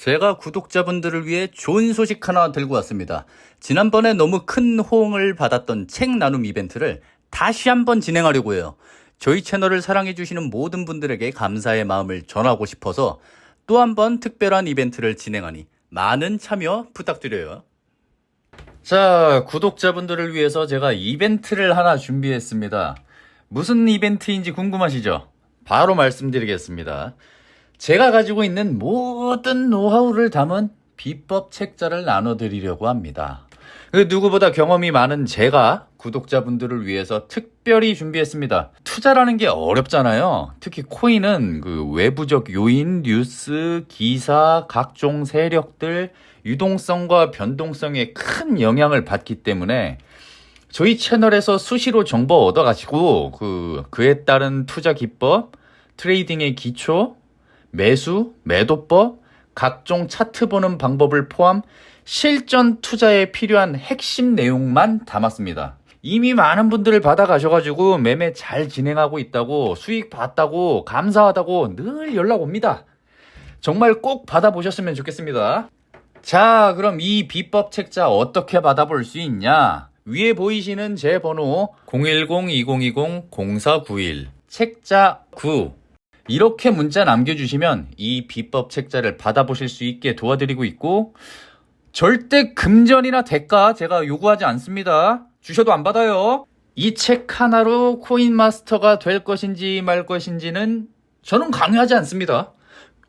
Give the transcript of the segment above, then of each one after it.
제가 구독자분들을 위해 좋은 소식 하나 들고 왔습니다. 지난번에 너무 큰 호응을 받았던 책 나눔 이벤트를 다시 한번 진행하려고 해요. 저희 채널을 사랑해주시는 모든 분들에게 감사의 마음을 전하고 싶어서 또 한 번 특별한 이벤트를 진행하니 많은 참여 부탁드려요. 자, 구독자분들을 위해서 제가 이벤트를 하나 준비했습니다. 무슨 이벤트인지 궁금하시죠? 바로 말씀드리겠습니다. 제가 가지고 있는 모든 노하우를 담은 비법 책자를 나눠드리려고 합니다. 그 누구보다 경험이 많은 제가 구독자분들을 위해서 특별히 준비했습니다. 투자라는 게 어렵잖아요. 특히 코인은 그 외부적 요인, 뉴스, 기사, 각종 세력들, 유동성과 변동성에 큰 영향을 받기 때문에 저희 채널에서 수시로 정보 얻어가지고 그 그에 따른 투자 기법, 트레이딩의 기초, 매수, 매도법, 각종 차트 보는 방법을 포함 실전 투자에 필요한 핵심 내용만 담았습니다. 이미 많은 분들을 받아가셔가지고 매매 잘 진행하고 있다고 수익 봤다고 감사하다고 늘 연락 옵니다. 정말 꼭 받아보셨으면 좋겠습니다. 자, 그럼 이 비법 책자 어떻게 받아볼 수 있냐? 위에 보이시는 제 번호 010-2020-0491 책자 9 이렇게 문자 남겨주시면 이 비법 책자를 받아보실 수 있게 도와드리고 있고 절대 금전이나 대가 제가 요구하지 않습니다. 주셔도 안 받아요. 이 책 하나로 코인 마스터가 될 것인지 말 것인지는 저는 강요하지 않습니다.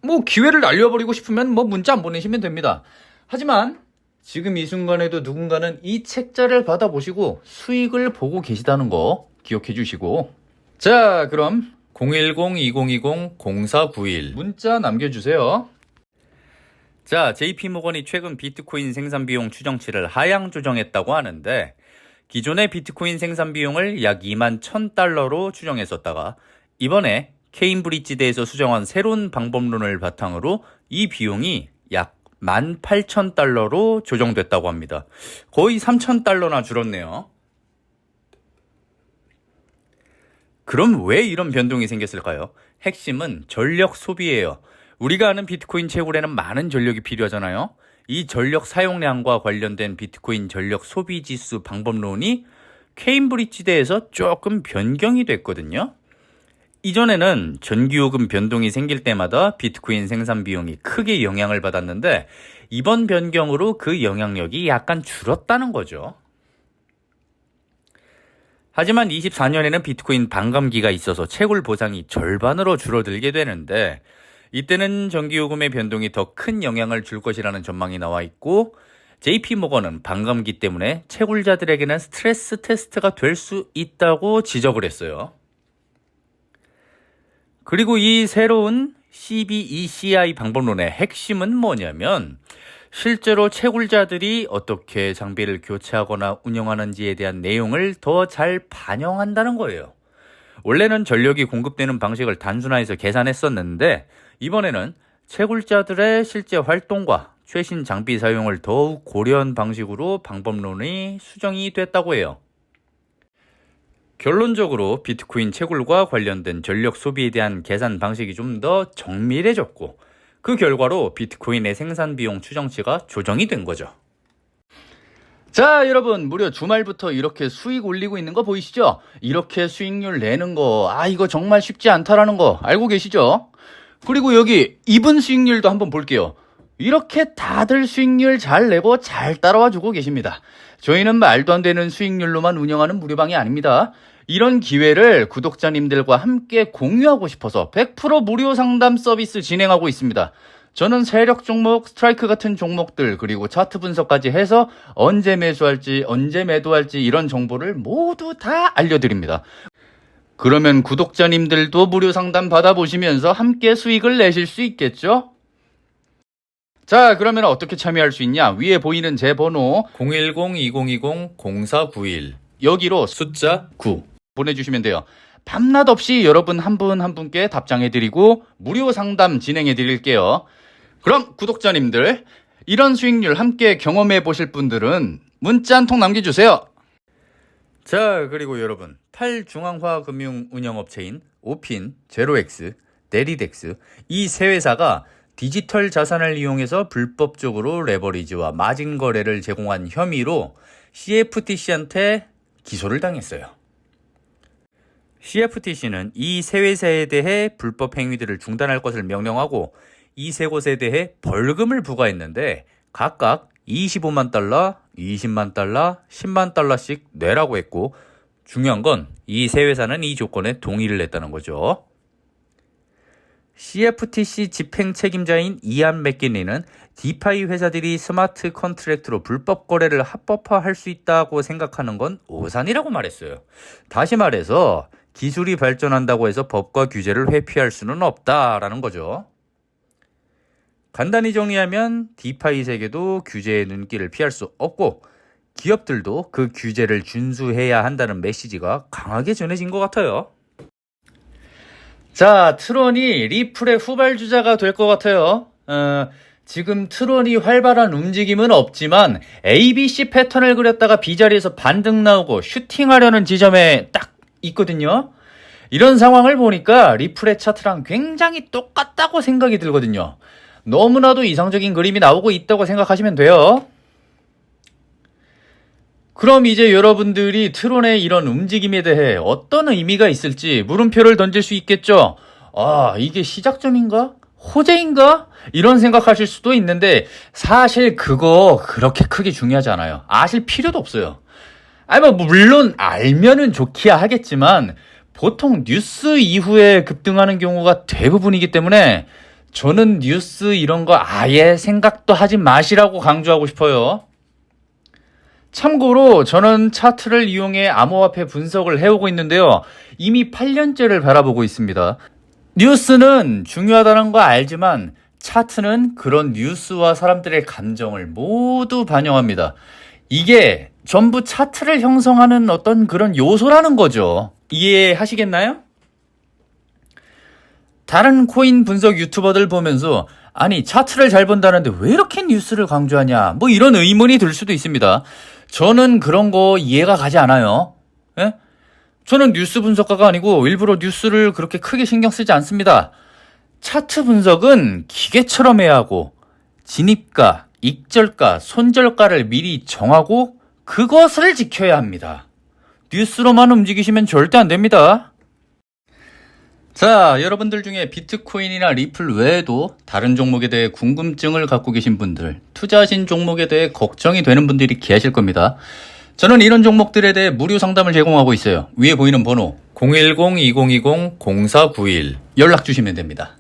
뭐 기회를 날려버리고 싶으면 뭐 문자 안 보내시면 됩니다. 하지만 지금 이 순간에도 누군가는 이 책자를 받아보시고 수익을 보고 계시다는 거 기억해 주시고 자 그럼 010-2020-0491 문자 남겨주세요. 자, JP모건이 최근 비트코인 생산 비용 추정치를 하향 조정했다고 하는데 기존의 비트코인 생산 비용을 약 2만 1000달러로 추정했었다가 이번에 케임브리지대에서 수정한 새로운 방법론을 바탕으로 이 비용이 약 18,000달러로 조정됐다고 합니다. 거의 3,000달러나 줄었네요. 그럼 왜 이런 변동이 생겼을까요? 핵심은 전력 소비예요. 우리가 아는 비트코인 채굴에는 많은 전력이 필요하잖아요. 이 전력 사용량과 관련된 비트코인 전력 소비 지수 방법론이 케임브리지대에서 조금 변경이 됐거든요. 이전에는 전기요금 변동이 생길 때마다 비트코인 생산 비용이 크게 영향을 받았는데 이번 변경으로 그 영향력이 약간 줄었다는 거죠. 하지만 24년에는 비트코인 반감기가 있어서 채굴 보상이 절반으로 줄어들게 되는데 이때는 전기요금의 변동이 더 큰 영향을 줄 것이라는 전망이 나와 있고 JP 모건은 반감기 때문에 채굴자들에게는 스트레스 테스트가 될 수 있다고 지적을 했어요. 그리고 이 새로운 CBECI 방법론의 핵심은 뭐냐면 실제로 채굴자들이 어떻게 장비를 교체하거나 운영하는지에 대한 내용을 더 잘 반영한다는 거예요. 원래는 전력이 공급되는 방식을 단순화해서 계산했었는데 이번에는 채굴자들의 실제 활동과 최신 장비 사용을 더욱 고려한 방식으로 방법론이 수정이 됐다고 해요. 결론적으로 비트코인 채굴과 관련된 전력 소비에 대한 계산 방식이 좀 더 정밀해졌고 그 결과로 비트코인의 생산 비용 추정치가 조정이 된 거죠. 자, 여러분, 무려 주말부터 이렇게 수익 올리고 있는 거 보이시죠? 이렇게 수익률 내는 거, 아, 이거 정말 쉽지 않다라는 거 알고 계시죠? 그리고 여기 이분 수익률도 한번 볼게요. 이렇게 다들 수익률 잘 내고 잘 따라와 주고 계십니다. 저희는 말도 안 되는 수익률로만 운영하는 무료방이 아닙니다. 이런 기회를 구독자님들과 함께 공유하고 싶어서 100% 무료 상담 서비스 진행하고 있습니다. 저는 세력 종목, 스트라이크 같은 종목들, 그리고 차트 분석까지 해서 언제 매수할지, 언제 매도할지 이런 정보를 모두 다 알려드립니다. 그러면 구독자님들도 무료 상담 받아보시면서 함께 수익을 내실 수 있겠죠? 자, 그러면 어떻게 참여할 수 있냐? 위에 보이는 제 번호 010-2020-0491 여기로 숫자 9 보내주시면 돼요. 밤낮 없이 여러분 한 분 한 분께 답장해드리고 무료 상담 진행해드릴게요. 그럼 구독자님들 이런 수익률 함께 경험해 보실 분들은 문자 한 통 남겨주세요. 자, 그리고 여러분, 탈중앙화 금융 운영업체인 오핀, 제로엑스, 네리덱스 이 세 회사가 디지털 자산을 이용해서 불법적으로 레버리지와 마진 거래를 제공한 혐의로 CFTC한테 기소를 당했어요. CFTC는 이 세 회사에 대해 불법 행위들을 중단할 것을 명령하고 이 세 곳에 대해 벌금을 부과했는데 각각 25만 달러, 20만 달러, 10만 달러씩 내라고 했고 중요한 건 이 세 회사는 이 조건에 동의를 했다는 거죠. CFTC 집행 책임자인 이안 맥kin리는 디파이 회사들이 스마트 컨트랙트로 불법 거래를 합법화할 수 있다고 생각하는 건 오산이라고 말했어요. 다시 말해서 기술이 발전한다고 해서 법과 규제를 회피할 수는 없다라는 거죠. 간단히 정리하면 디파이 세계도 규제의 눈길을 피할 수 없고 기업들도 그 규제를 준수해야 한다는 메시지가 강하게 전해진 것 같아요. 자, 트론이 리플의 후발주자가 될 것 같아요. 어, 지금 트론이 활발한 움직임은 없지만 ABC 패턴을 그렸다가 B자리에서 반등 나오고 슈팅하려는 지점에 딱 있거든요. 이런 상황을 보니까 리플의 차트랑 굉장히 똑같다고 생각이 들거든요. 너무나도 이상적인 그림이 나오고 있다고 생각하시면 돼요. 그럼 이제 여러분들이 트론의 이런 움직임에 대해 어떤 의미가 있을지 물음표를 던질 수 있겠죠? 아, 이게 시작점인가? 호재인가? 이런 생각하실 수도 있는데 사실 그거 그렇게 크게 중요하지 않아요. 아실 필요도 없어요. 아니 뭐 물론 알면은 좋기야 하겠지만 보통 뉴스 이후에 급등하는 경우가 대부분이기 때문에 저는 뉴스 이런 거 아예 생각도 하지 마시라고 강조하고 싶어요. 참고로 저는 차트를 이용해 암호화폐 분석을 해오고 있는데요. 이미 8년째를 바라보고 있습니다. 뉴스는 중요하다는 거 알지만 차트는 그런 뉴스와 사람들의 감정을 모두 반영합니다. 이게 전부 차트를 형성하는 어떤 그런 요소라는 거죠. 이해하시겠나요? 다른 코인 분석 유튜버들 보면서 아니 차트를 잘 본다는데 왜 이렇게 뉴스를 강조하냐 뭐 이런 의문이 들 수도 있습니다. 저는 그런 거 이해가 가지 않아요. 예? 저는 뉴스 분석가가 아니고 일부러 뉴스를 그렇게 크게 신경 쓰지 않습니다. 차트 분석은 기계처럼 해야 하고 진입가, 익절가, 손절가를 미리 정하고 그것을 지켜야 합니다. 뉴스로만 움직이시면 절대 안 됩니다. 자, 여러분들 중에 비트코인이나 리플 외에도 다른 종목에 대해 궁금증을 갖고 계신 분들, 투자하신 종목에 대해 걱정이 되는 분들이 계실 겁니다. 저는 이런 종목들에 대해 무료 상담을 제공하고 있어요. 위에 보이는 번호 010-2020-0491 연락 주시면 됩니다.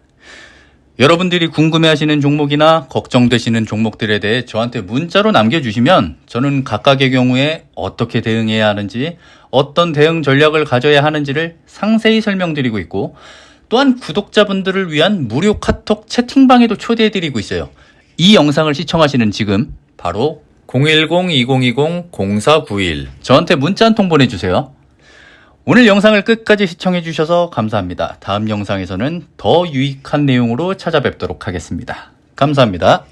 여러분들이 궁금해하시는 종목이나 걱정되시는 종목들에 대해 저한테 문자로 남겨주시면 저는 각각의 경우에 어떻게 대응해야 하는지 어떤 대응 전략을 가져야 하는지를 상세히 설명드리고 있고 또한 구독자분들을 위한 무료 카톡 채팅방에도 초대해드리고 있어요. 이 영상을 시청하시는 지금 바로 010-2020-0491 저한테 문자 한 통 보내주세요. 오늘 영상을 끝까지 시청해주셔서 감사합니다. 다음 영상에서는 더 유익한 내용으로 찾아뵙도록 하겠습니다. 감사합니다.